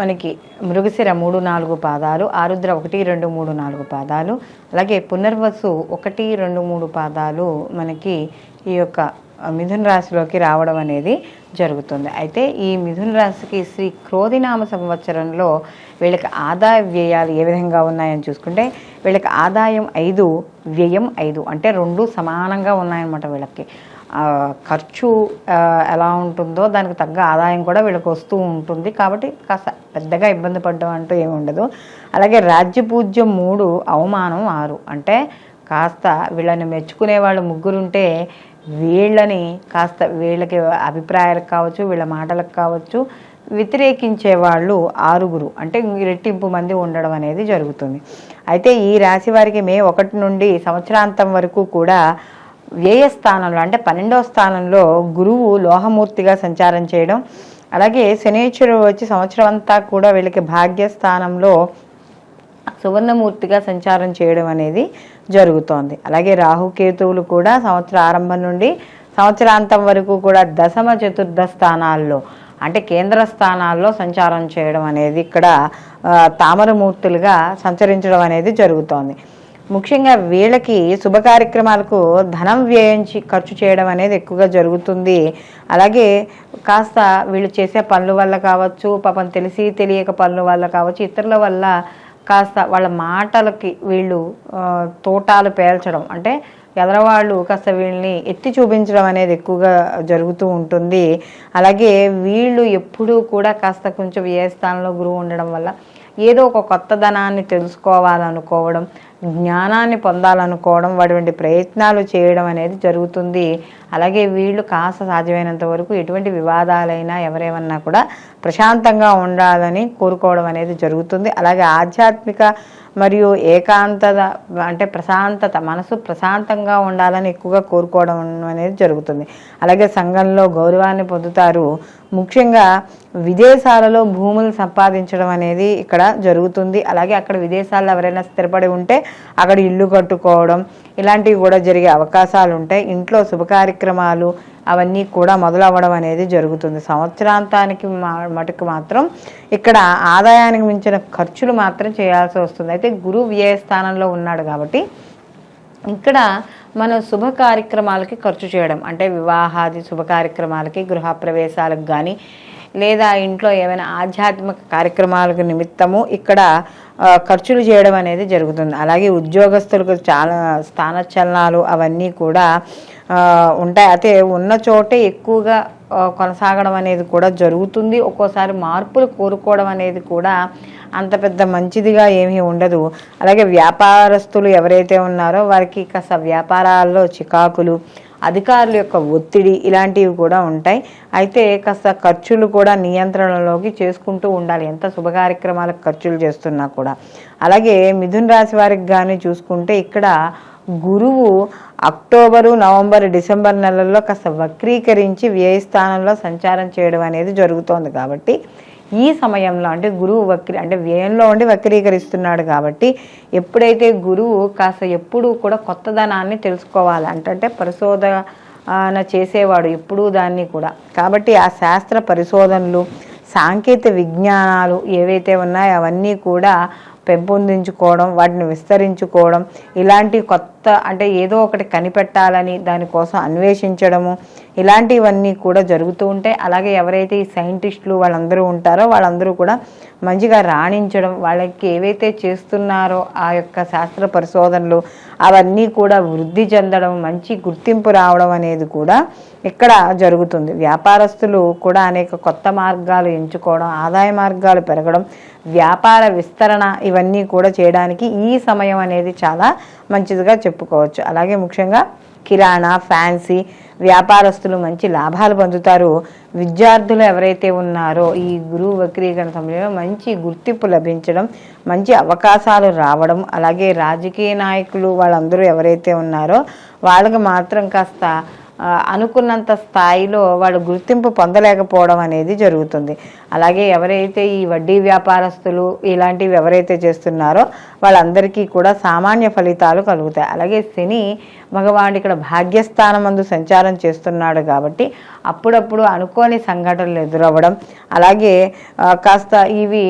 మనకి మృగశిర మూడు నాలుగు పాదాలు ఆరుద్ర ఒకటి రెండు మూడు నాలుగు పాదాలు. అలాగే పునర్వసు ఒకటి రెండు మూడు పాదాలు మనకి ఈ యొక్క మిథున రాశిలోకి రావడం అనేది జరుగుతుంది. అయితే ఈ మిథున రాశికి శ్రీ క్రోధినామ సంవత్సరంలో వీళ్ళకి ఆదాయ వ్యయాలు ఏ విధంగా ఉన్నాయని చూసుకుంటే వీళ్ళకి ఆదాయం ఐదు వ్యయం ఐదు అంటే రెండు సమానంగా ఉన్నాయన్నమాట వీళ్ళకి. ఖర్చు ఎలా ఉంటుందో దానికి తగ్గ ఆదాయం కూడా వీళ్ళకి వస్తూ ఉంటుంది. కాబట్టి కాస్త పెద్దగా ఇబ్బంది పడడం అంటూ ఏమి ఉండదు. అలాగే రాజ్యపూజ్యం మూడు అవమానం ఆరు. అంటే కాస్త వీళ్ళని మెచ్చుకునే వాళ్ళు ముగ్గురుంటే వీళ్ళని కాస్త వీళ్ళకి అభిప్రాయాలకు కావచ్చు వీళ్ళ మాటలకు కావచ్చు వ్యతిరేకించే వాళ్ళు ఆరుగురు. అంటే రెట్టింపు మంది ఉండడం అనేది జరుగుతుంది. అయితే ఈ రాశి వారికి మే ఒకటి నుండి సంవత్సరాంతం వరకు కూడా వ్యయ స్థానంలో అంటే పన్నెండవ స్థానంలో గురువు లోహమూర్తిగా సంచారం చేయడం అలాగే శనేశ్వరుడు వచ్చి సంవత్సరం అంతా కూడా వీళ్ళకి భాగ్యస్థానంలో సువర్ణమూర్తిగా సంచారం చేయడం అనేది జరుగుతోంది. అలాగే రాహుకేతువులు కూడా సంవత్సర ఆరంభం నుండి సంవత్సరాంతం వరకు కూడా దశమ చతుర్థ స్థానాల్లో అంటే కేంద్ర స్థానాల్లో సంచారం చేయడం అనేది ఇక్కడ తామరమూర్తులుగా సంచరించడం అనేది జరుగుతోంది. ముఖ్యంగా వీళ్ళకి శుభ కార్యక్రమాలకు ధనం వ్యయించి ఖర్చు చేయడం అనేది ఎక్కువగా జరుగుతుంది. అలాగే కాస్త వీళ్ళు చేసే పనుల వల్ల కావచ్చు పాపం తెలిసి తెలియక పనుల వల్ల కావచ్చు ఇతరుల వల్ల కాస్త వాళ్ళ మాటలకి వీళ్ళు తోటాలు పేల్చడం. అంటే ఎదరవాళ్ళు కాస్త వీళ్ళని ఎత్తి చూపించడం అనేది ఎక్కువగా జరుగుతూ ఉంటుంది. అలాగే వీళ్ళు ఎప్పుడూ కూడా కాస్త కొంచెం ఏ స్థానంలో గురువు ఉండడం వల్ల ఏదో ఒక కొత్త ధనాన్ని తెలుసుకోవాలనుకోవడం జ్ఞానాన్ని పొందాలనుకోవడం వాటి ప్రయత్నాలు చేయడం అనేది జరుగుతుంది. అలాగే వీళ్ళు కాస్త సాధ్యమైనంత వరకు ఎటువంటి వివాదాలైనా ఎవరేమన్నా కూడా ప్రశాంతంగా ఉండాలని కోరుకోవడం అనేది జరుగుతుంది. అలాగే ఆధ్యాత్మిక మరియు ఏకాంతత అంటే ప్రశాంతత మనసు ప్రశాంతంగా ఉండాలని ఎక్కువగా కోరుకోవడం అనేది జరుగుతుంది. అలాగే సంఘంలో గౌరవాన్ని పొందుతారు. ముఖ్యంగా విదేశాలలో భూములు సంపాదించడం అనేది ఇక్కడ జరుగుతుంది. అలాగే అక్కడ విదేశాల్లో ఎవరైనా స్థిరపడి ఉంటే అక్కడ ఇల్లు కట్టుకోవడం ఇలాంటివి కూడా జరిగే అవకాశాలు ఉంటాయి. ఇంట్లో శుభకార్య కార్యక్రమాలు అవన్నీ కూడా మొదలవ్వడం అనేది జరుగుతుంది. సంవత్సరాంతానికి మటుకు మాత్రం ఇక్కడ ఆదాయానికి మించిన ఖర్చులు మాత్రం చేయాల్సి వస్తుంది. అయితే గురువు వ్యయ స్థానంలో ఉన్నాడు కాబట్టి ఇక్కడ మనం శుభ కార్యక్రమాలకి ఖర్చు చేయడం అంటే వివాహాది శుభ కార్యక్రమాలకి గృహప్రవేశాలకు కానీ లేదా ఇంట్లో ఏమైనా ఆధ్యాత్మిక కార్యక్రమాలకు నిమిత్తము ఇక్కడ ఖర్చులు చేయడం అనేది జరుగుతుంది. అలాగే ఉద్యోగస్తులకు చాలా స్థానచలనాలు అవన్నీ కూడా ఉంటాయి. అయితే ఉన్న చోటే ఎక్కువగా కొనసాగడం అనేది కూడా జరుగుతుంది. ఒక్కోసారి మార్పులు కోరుకోవడం అనేది కూడా అంత పెద్ద మంచిదిగా ఏమీ ఉండదు. అలాగే వ్యాపారస్తులు ఎవరైతే ఉన్నారో వారికి కాస్త వ్యాపారాల్లో చికాకులు అధికారుల యొక్క ఒత్తిడి ఇలాంటివి కూడా ఉంటాయి. అయితే కాస్త ఖర్చులు కూడా నియంత్రణలోకి చేసుకుంటూ ఉండాలి. ఎంత శుభ కార్యక్రమాలకు ఖర్చులు చేస్తున్నా కూడా. అలాగే మిథున్ రాశి వారికి కానీ చూసుకుంటే ఇక్కడ గురువు అక్టోబరు నవంబర్ డిసెంబర్ నెలల్లో కాస్త వక్రీకరించి వ్యయస్థానంలో సంచారం చేయడం అనేది జరుగుతోంది కాబట్టి ఈ సమయంలో అంటే గురువు వక్రీ అంటే వ్యయంలో ఉండి వక్రీకరిస్తున్నాడు కాబట్టి ఎప్పుడైతే గురువు కాస్త ఎప్పుడూ కూడా కొత్తదనాన్ని తెలుసుకోవాలి అంటే పరిశోధన చేసేవాడు ఎప్పుడూ దాన్ని కూడా. కాబట్టి ఆ శాస్త్ర పరిశోధనలు సాంకేతిక విజ్ఞానాలు ఏవైతే ఉన్నాయో అవన్నీ కూడా పెంపొందించుకోవడం వాటిని విస్తరించుకోవడం ఇలాంటి కొత్త అంటే ఏదో ఒకటి కనిపెట్టాలని దానికోసం అన్వేషించడము ఇలాంటివన్నీ కూడా జరుగుతూ ఉంటాయి. అలాగే ఎవరైతే ఈ సైంటిస్టులు వాళ్ళందరూ ఉంటారో వాళ్ళందరూ కూడా మంచిగా రాణించడం వాళ్ళకి ఏవైతే చేస్తున్నారో ఆ యొక్క శాస్త్ర పరిశోధనలు అవన్నీ కూడా వృద్ధి చెందడం మంచి గుర్తింపు రావడం అనేది కూడా ఇక్కడ జరుగుతుంది. వ్యాపారస్తులు కూడా అనేక కొత్త మార్గాలు ఎంచుకోవడం ఆదాయ మార్గాలు పెరగడం వ్యాపార విస్తరణ ఇవన్నీ కూడా చేయడానికి ఈ సమయం అనేది చాలా మంచిదిగా చెప్పుకోవచ్చు. అలాగే ముఖ్యంగా కిరాణా ఫ్యాన్సీ వ్యాపారస్తులు మంచి లాభాలు పొందుతారు. విద్యార్థులు ఎవరైతే ఉన్నారో ఈ గురువు వక్రీకరణ సమయంలో మంచి గుర్తింపు లభించడం మంచి అవకాశాలు రావడం అలాగే రాజకీయ నాయకులు వాళ్ళందరూ ఎవరైతే ఉన్నారో వాళ్ళకి మాత్రం కాస్త అనుకున్నంత స్థాయిలో వాళ్ళు గుర్తింపు పొందలేకపోవడం అనేది జరుగుతుంది. అలాగే ఎవరైతే ఈ వడ్డీ వ్యాపారస్తులు ఇలాంటివి ఎవరైతే చేస్తున్నారో వాళ్ళందరికీ కూడా సామాన్య ఫలితాలు కలుగుతాయి. అలాగే శని భగవానుడు ఇక్కడ భాగ్యస్థానం మందు సంచారం చేస్తున్నాడు కాబట్టి అప్పుడప్పుడు అనుకోని సంఘటనలు ఎదురవ్వడం అలాగే కాస్త ఇవి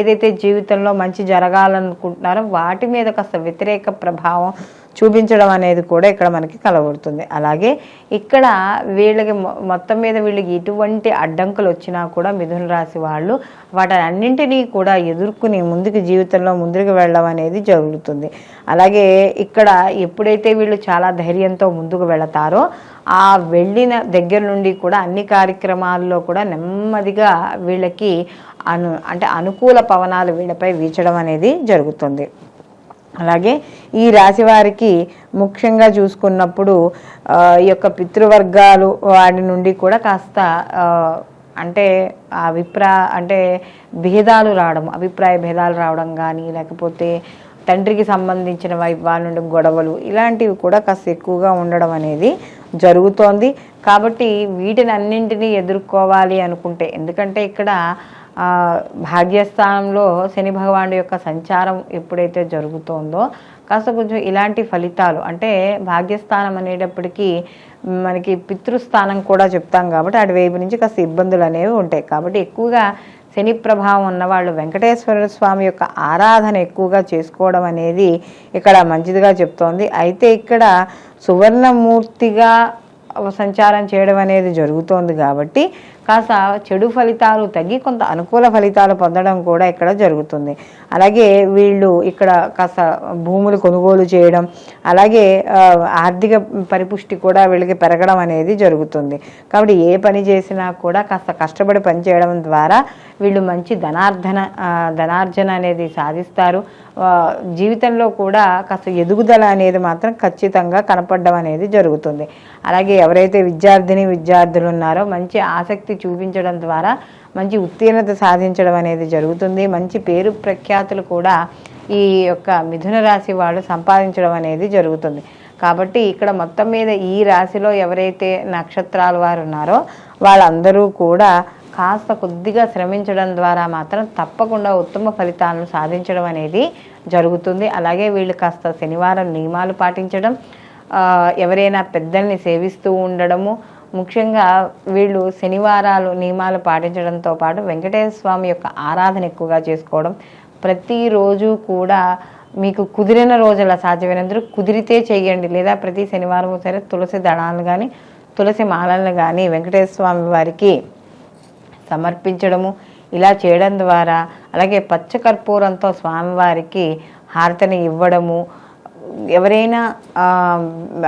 ఏదైతే జీవితంలో మంచి జరగాలనుకుంటున్నారో వాటి మీద కాస్త వ్యతిరేక ప్రభావం చూపించడం అనేది కూడా ఇక్కడ మనకి కలబడుతుంది అలాగే ఇక్కడ వీళ్ళకి మొత్తం మీద వీళ్ళకి ఎటువంటి అడ్డంకులు వచ్చినా కూడా మిథున రాశి వాళ్ళు వాటన్నింటినీ కూడా ఎదుర్కొని ముందుకు జీవితంలో ముందుకు వెళ్ళడం అనేది జరుగుతుంది. అలాగే ఇక్కడ ఎప్పుడైతే వీళ్ళు చాలా ధైర్యంతో ముందుకు వెళతారో ఆ వెళ్ళిన దగ్గర నుండి కూడా అన్ని కార్యక్రమాల్లో కూడా నెమ్మదిగా వీళ్ళకి అను అంటే అనుకూల పవనాలు వీళ్ళపై వీచడం అనేది జరుగుతుంది. అలాగే ఈ రాశి వారికి ముఖ్యంగా చూసుకున్నప్పుడు ఈ యొక్క పితృవర్గాలు వాడి నుండి కూడా కాస్త అంటే అభిప్రా అభిప్రాయ అంటే భేదాలు రావడం అభిప్రాయ భేదాలు రావడం కానీ లేకపోతే తండ్రికి సంబంధించిన వాళ్ళ నుండి గొడవలు ఇలాంటివి కూడా కాస్త ఎక్కువగా ఉండడం అనేది జరుగుతోంది. కాబట్టి వీటిని అన్నింటినీ ఎదుర్కోవాలి అనుకుంటే ఎందుకంటే ఇక్కడ భాగ్యస్థానంలో శని భగవానుడు యొక్క సంచారం ఎప్పుడైతే జరుగుతోందో కాస్త కొంచెం ఇలాంటి ఫలితాలు అంటే భాగ్యస్థానం అనేటప్పటికీ మనకి పితృస్థానం కూడా చెప్తాం కాబట్టి అటువైపు నుంచి కాస్త ఇబ్బందులు అనేవి ఉంటాయి. కాబట్టి ఎక్కువగా శని ప్రభావం ఉన్న వాళ్ళు వెంకటేశ్వర స్వామి యొక్క ఆరాధన ఎక్కువగా చేసుకోవడం అనేది ఇక్కడ మంచిదిగా చెప్తోంది. అయితే ఇక్కడ సువర్ణమూర్తిగా సంచారం చేయడం అనేది జరుగుతోంది కాబట్టి కాస్త చెడు ఫలితాలు తగ్గి కొంత అనుకూల ఫలితాలు పొందడం కూడా ఇక్కడ జరుగుతుంది. అలాగే వీళ్ళు ఇక్కడ కాస్త భూములు కొనుగోలు చేయడం అలాగే ఆర్థిక పరిపుష్టి కూడా వీళ్ళకి పెరగడం అనేది జరుగుతుంది. కాబట్టి ఏ పని చేసినా కూడా కాస్త కష్టపడి పని చేయడం ద్వారా వీళ్ళు మంచి ధనార్ధన ధనార్జన అనేది సాధిస్తారు. జీవితంలో కూడా కాస్త ఎదుగుదల అనేది మాత్రం ఖచ్చితంగా కనపడడం అనేది జరుగుతుంది. అలాగే ఎవరైతే విద్యార్థిని విద్యార్థులు ఉన్నారో మంచి ఆసక్తి చూపించడం ద్వారా మంచి ఉత్తీర్ణత సాధించడం అనేది జరుగుతుంది. మంచి పేరు ప్రఖ్యాతులు కూడా ఈ యొక్క మిథున రాశి వాళ్ళు సంపాదించడం అనేది జరుగుతుంది. కాబట్టి ఇక్కడ మొత్తం మీద ఈ రాశిలో ఎవరైతే నక్షత్రాల వారు ఉన్నారో వాళ్ళందరూ కూడా కాస్త కొద్దిగా శ్రమించడం ద్వారా మాత్రం తప్పకుండా ఉత్తమ ఫలితాలను సాధించడం అనేది జరుగుతుంది. అలాగే వీళ్ళు కాస్త శనివారం నియమాలు పాటించడం ఎవరైనా పెద్దల్ని సేవిస్తూ ఉండడము ముఖ్యంగా వీళ్ళు శనివారాలు నియమాలు పాటించడంతో పాటు వెంకటేశ్వర స్వామి యొక్క ఆరాధన ఎక్కువగా చేసుకోవడం. ప్రతిరోజు కూడా మీకు కుదిరిన రోజుల సాధ్యమైనందుకు కుదిరితే చేయండి. లేదా ప్రతి శనివారం సరే తులసి దళాలను కానీ తులసి మాలలను కానీ వెంకటేశ్వర స్వామి వారికి సమర్పించడము. ఇలా చేయడం ద్వారా అలాగే పచ్చకర్పూరంతో స్వామివారికి హారతిని ఇవ్వడము. ఎవరైనా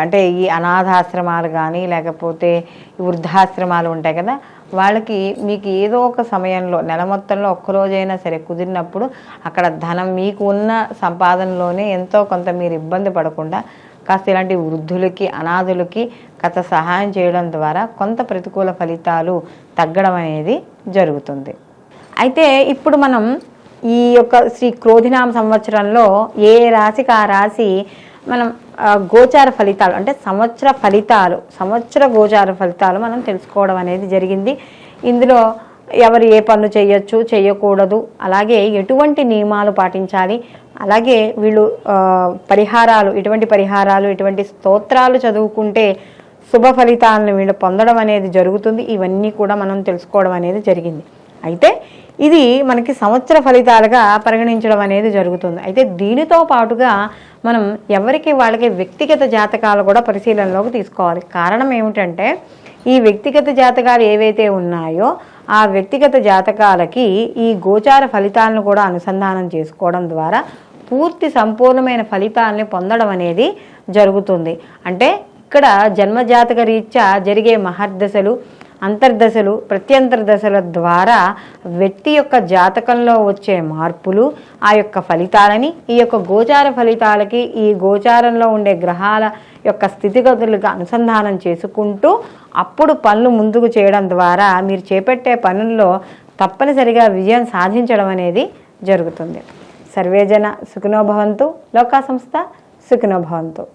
అంటే ఈ అనాథాశ్రమాలు కానీ లేకపోతే ఈ వృద్ధాశ్రమాలు ఉంటాయి కదా వాళ్ళకి మీకు ఏదో ఒక సమయంలో నెల మొత్తంలో ఒక్కరోజైనా సరే కుదిరినప్పుడు అక్కడ ధనం మీకు ఉన్న సంపాదనలోనే ఎంతో కొంత మీరు ఇబ్బంది పడకుండా కాస్త ఇలాంటి వృద్ధులకి అనాథులకి కథ సహాయం చేయడం ద్వారా కొంత ప్రతికూల ఫలితాలు తగ్గడం అనేది జరుగుతుంది. అయితే ఇప్పుడు మనం ఈ యొక్క శ్రీ క్రోధినామ సంవత్సరంలో ఏ రాశికి ఆ రాశి మనం గోచార ఫలితాలు అంటే సంవత్సర ఫలితాలు సంవత్సర గోచార ఫలితాలు మనం తెలుసుకోవడం అనేది జరిగింది. ఇందులో ఎవరు ఏ పనులు చేయొచ్చు చేయకూడదు అలాగే ఎటువంటి నియమాలు పాటించాలి అలాగే వీళ్ళు పరిహారాలు ఎటువంటి పరిహారాలు ఎటువంటి స్తోత్రాలు చదువుకుంటే శుభ ఫలితాలను వీళ్ళు పొందడం అనేది జరుగుతుంది. ఇవన్నీ కూడా మనం తెలుసుకోవడం అనేది జరిగింది. అయితే ఇది మనకి సంవత్సర ఫలితాలుగా పరిగణించడం అనేది జరుగుతుంది. అయితే దీనితో పాటుగా మనం ఎవరికి వాళ్ళకి వ్యక్తిగత జాతకాలు కూడా పరిశీలనలోకి తీసుకోవాలి. కారణం ఏమిటంటే ఈ వ్యక్తిగత జాతకాలు ఏవైతే ఉన్నాయో ఆ వ్యక్తిగత జాతకాలకి ఈ గోచార ఫలితాలను కూడా అనుసంధానం చేసుకోవడం ద్వారా పూర్తి సంపూర్ణమైన ఫలితాలని పొందడం అనేది జరుగుతుంది. అంటే ఇక్కడ జన్మజాతక రీత్యా జరిగే మహర్దశలు అంతర్దశలు ప్రత్యంతర దశల ద్వారా వ్యక్తి యొక్క జాతకంలో వచ్చే మార్పులు ఆ యొక్క ఫలితాలని ఈ యొక్క గోచార ఫలితాలకి ఈ గోచారంలో ఉండే గ్రహాల యొక్క స్థితిగతులకు అనుసంధానం చేసుకుంటూ అప్పుడు పనులు ముందుకు చేయడం ద్వారా మీరు చేపట్టే పనుల్లో తప్పనిసరిగా విజయం సాధించడం అనేది జరుగుతుంది. సర్వేజన సుఖినోభవంతు లోకా సంస్థ సుఖినోభవంతు.